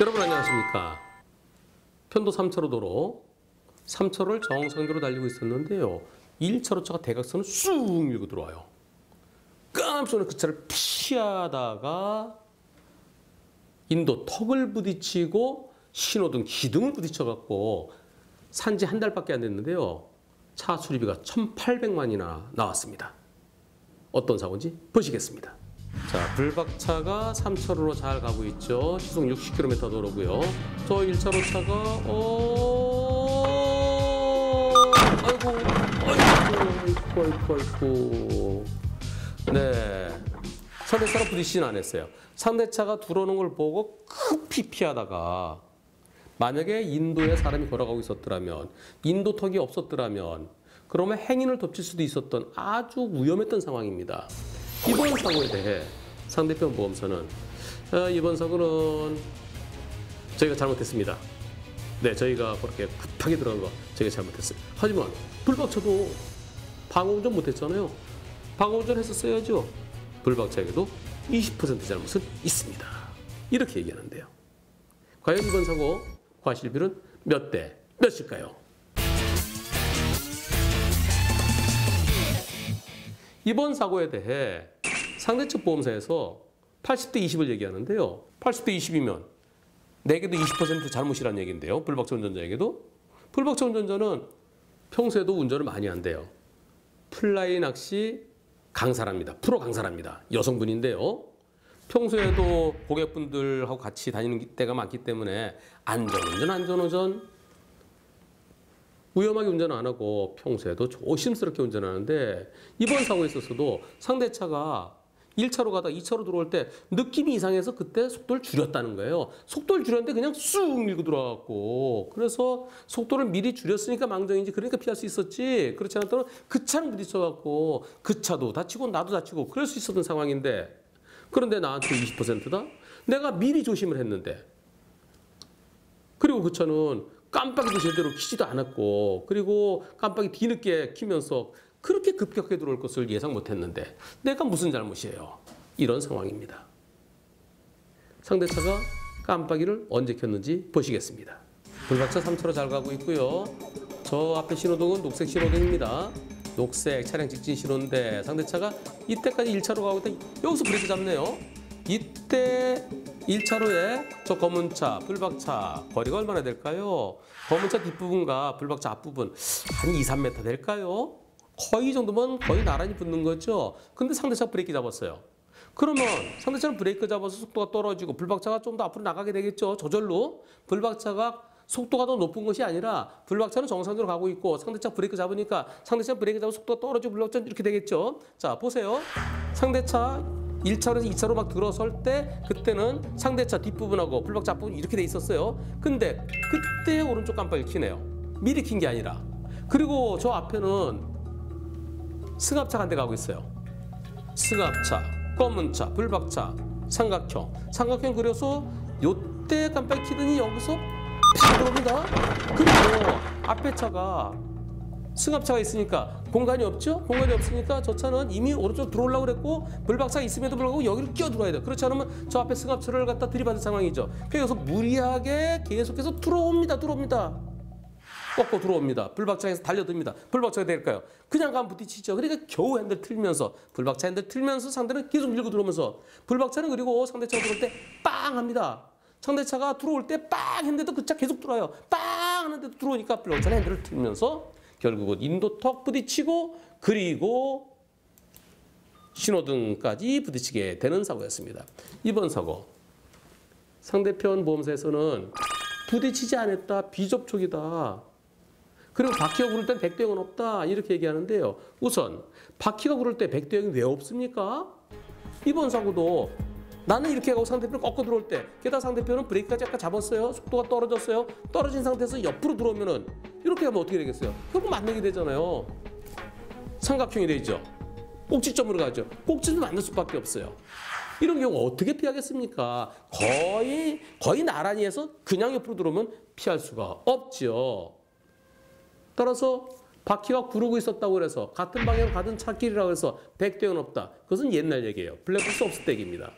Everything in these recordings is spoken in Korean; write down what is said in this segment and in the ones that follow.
여러분 안녕하십니까? 편도 3차로 도로 3차로를 정상적으로 달리고 있었는데요. 1차로 차가 대각선을 쑥 밀고 들어와요. 깜짝 놀라 그 차를 피하다가 인도 턱을 부딪히고 신호등 기둥을 부딪혀갖고 산지 한 달밖에 안 됐는데요. 차 수리비가 1,800만이나 나왔습니다. 어떤 사고인지 보시겠습니다. 자, 불박차가 3차로로 잘 가고 있죠. 시속 60km 도로고요. 저 1차로 차가 어 아이고 아이고 아이고 아이고 네. 상대차가 부딪히진 않았어요. 상대차가 들어오는 걸 보고 급히 피하다가 만약에 인도에 사람이 걸어가고 있었더라면 인도 턱이 없었더라면 그러면 행인을 덮칠 수도 있었던 아주 위험했던 상황입니다. 이번 사고에 대해 상대편 보험사는 어, 이번 사고는 저희가 잘못했습니다. 네, 저희가 그렇게 급하게 들어간 거 저희가 잘못했어요. 하지만 불박차도 방어 운전 못했잖아요. 방어 운전 했었어야죠. 불박차에게도 20% 잘못은 있습니다. 이렇게 얘기하는데요. 과연 이번 사고 과실비는 몇대 몇일까요? 이번 사고에 대해 상대측 보험사에서 80대 20을 얘기하는데요. 80대 20이면 내게도 20% 잘못이라는 얘기인데요. 불박차 운전자에게도. 불박차 운전자는 평소에도 운전을 많이 한대요. 플라이 낚시 강사랍니다. 프로 강사랍니다. 여성분인데요. 평소에도 고객분들하고 같이 다니는 때가 많기 때문에 안전운전, 안전운전 위험하게 운전 안 하고 평소에도 조심스럽게 운전하는데 이번 사고에 있어서도 상대차가 1차로 가다 2차로 들어올 때 느낌이 이상해서 그때 속도를 줄였다는 거예요. 속도를 줄였는데 그냥 쑥 밀고 들어갔고 그래서 속도를 미리 줄였으니까 망정인지 그러니까 피할 수 있었지 그렇지 않았더면 그 차랑 부딪혀갖고 그 차도 다치고 나도 다치고 그럴 수 있었던 상황인데 그런데 나한테 20%다? 내가 미리 조심을 했는데 그리고 그 차는 깜빡이도 제대로 키지도 않았고 그리고 깜빡이 뒤늦게 키면서 그렇게 급격하게 들어올 것을 예상 못했는데 내가 무슨 잘못이에요? 이런 상황입니다. 상대차가 깜빡이를 언제 켰는지 보시겠습니다. 불박차 3차로 잘 가고 있고요. 저 앞에 신호등은 녹색 신호등입니다. 녹색 차량 직진 신호인데 상대차가 이때까지 1차로 가고 있다 여기서 브레이크 잡네요. 이때 1차로에 저 검은 차, 불박차 거리가 얼마나 될까요? 검은 차 뒷부분과 불박차 앞부분 한 2, 3m 될까요? 거의 이 정도면 거의 나란히 붙는 거죠. 근데 상대차 브레이크 잡았어요. 그러면 상대차는 브레이크 잡아서 속도가 떨어지고 불박차가 좀 더 앞으로 나가게 되겠죠. 저절로 불박차가 속도가 더 높은 것이 아니라 불박차는 정상적으로 가고 있고 상대차 브레이크 잡으니까 상대차 브레이크 잡아 속도가 떨어지고 불박차는 이렇게 되겠죠. 자 보세요. 상대차 1차로에서 2차로 막 들어설 때 그때는 상대차 뒷부분하고 불박차 앞부분 이렇게 돼 있었어요. 근데 그때 오른쪽 깜빡이 켜네요. 미리 킨 게 아니라. 그리고 저 앞에는 승합차가 한대 가고 있어요. 승합차, 검은 차, 불박차, 삼각형. 삼각형 그려서 요때 깜빡이 켜더니 여기서 팍 들어옵니다. 그리고 앞에 차가 승합차가 있으니까 공간이 없죠? 공간이 없으니까 저 차는 이미 오른쪽 들어오려고 그랬고 불박차가 있음에도 불구하고 여기를 끼어 들어야 돼요. 그렇지 않으면 저 앞에 승합차를 갖다 들이받은 상황이죠. 그래서 무리하게 계속해서 들어옵니다. 들어옵니다. 꺾고 들어옵니다. 불박차에서 달려듭니다. 불박차가 될까요? 그냥 가면 부딪히죠. 그러니까 겨우 핸들 틀면서 불박차 핸들 틀면서 상대는 계속 밀고 들어오면서 불박차는 그리고 상대차가 들어올 때 빵 합니다. 상대차가 들어올 때 빵 했는데도 그 차 계속 들어와요. 빵 하는데도 들어오니까 불박차는 핸들을 틀면서 결국은 인도턱 부딪히고 그리고 신호등까지 부딪히게 되는 사고였습니다. 이번 사고 상대편 보험사에서는 부딪히지 않았다 비접촉이다 그리고 바퀴가 구를 땐 백대형은 없다 이렇게 얘기하는데요. 우선 바퀴가 구를 때 백대형이 왜 없습니까? 이번 사고도 나는 이렇게 하고 상대편을 꺾어 들어올 때 게다가 상대편은 브레이크까지 아까 잡았어요. 속도가 떨어졌어요. 떨어진 상태에서 옆으로 들어오면은 이렇게 하면 어떻게 되겠어요? 결국 만나게 되잖아요. 삼각형이 되죠. 꼭지점으로 가죠. 꼭지를 만날 수밖에 없어요. 이런 경우 어떻게 피하겠습니까? 거의 거의 나란히 해서 그냥 옆으로 들어오면 피할 수가 없죠. 따라서 바퀴가 구르고 있었다고 그래서 같은 방향 같은 차길이라고 해서 백대은 없다. 그것은 옛날 얘기예요. 블랙박스 없을 때 얘기입니다.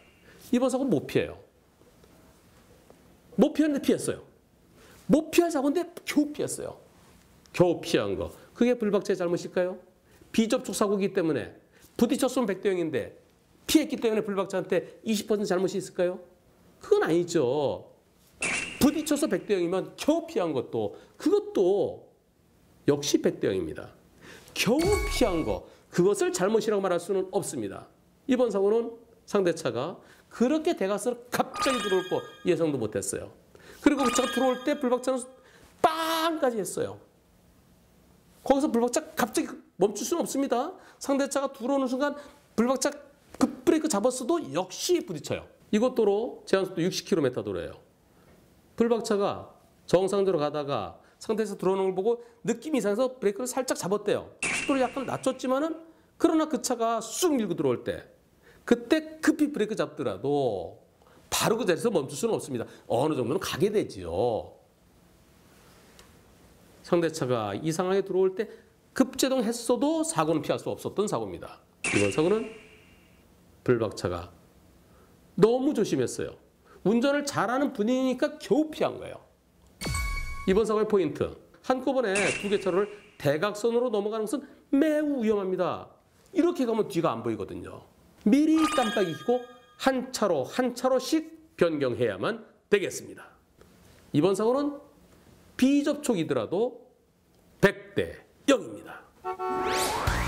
이번 사고는 못 피해요. 못 피했는데 피했어요. 못 피할 사고인데 겨우 피했어요. 겨우 피한 거. 그게 불박자의 잘못일까요? 비접촉 사고이기 때문에 부딪혔으면 백대 0인데 피했기 때문에 불박자한테 20% 잘못이 있을까요? 그건 아니죠. 부딪혀서 백대 0이면 겨우 피한 것도 그것도 역시 백대 0입니다. 겨우 피한 거 그것을 잘못이라고 말할 수는 없습니다. 이번 사고는 상대차가 그렇게 대각선을 갑자기 들어올 거 예상도 못했어요. 그리고 그 차가 들어올 때 불박차는 빵까지 했어요. 거기서 불박차 갑자기 멈출 수는 없습니다. 상대차가 들어오는 순간 불박차 급브레이크 잡았어도 역시 부딪혀요. 이곳도로 제한속도 60km 도로예요. 불박차가 정상적으로 가다가 상대에서 들어오는 걸 보고 느낌이 이상해서 브레이크를 살짝 잡았대요. 속도를 약간 낮췄지만은 그러나 그 차가 쑥 밀고 들어올 때 그때 급히 브레이크 잡더라도 바로 그 자리에서 멈출 수는 없습니다. 어느 정도는 가게 되지요. 상대차가 이 상황에 들어올 때 급제동했어도 사고는 피할 수 없었던 사고입니다. 이번 사고는 불박차가 너무 조심했어요. 운전을 잘하는 분이니까 겨우 피한 거예요. 이번 사고의 포인트. 한꺼번에 두 개 차로를 대각선으로 넘어가는 것은 매우 위험합니다. 이렇게 가면 뒤가 안 보이거든요. 미리 깜빡이 켜고 한 차로 한 차로씩 변경해야만 되겠습니다. 이번 사고는 비접촉이더라도 100대 0입니다.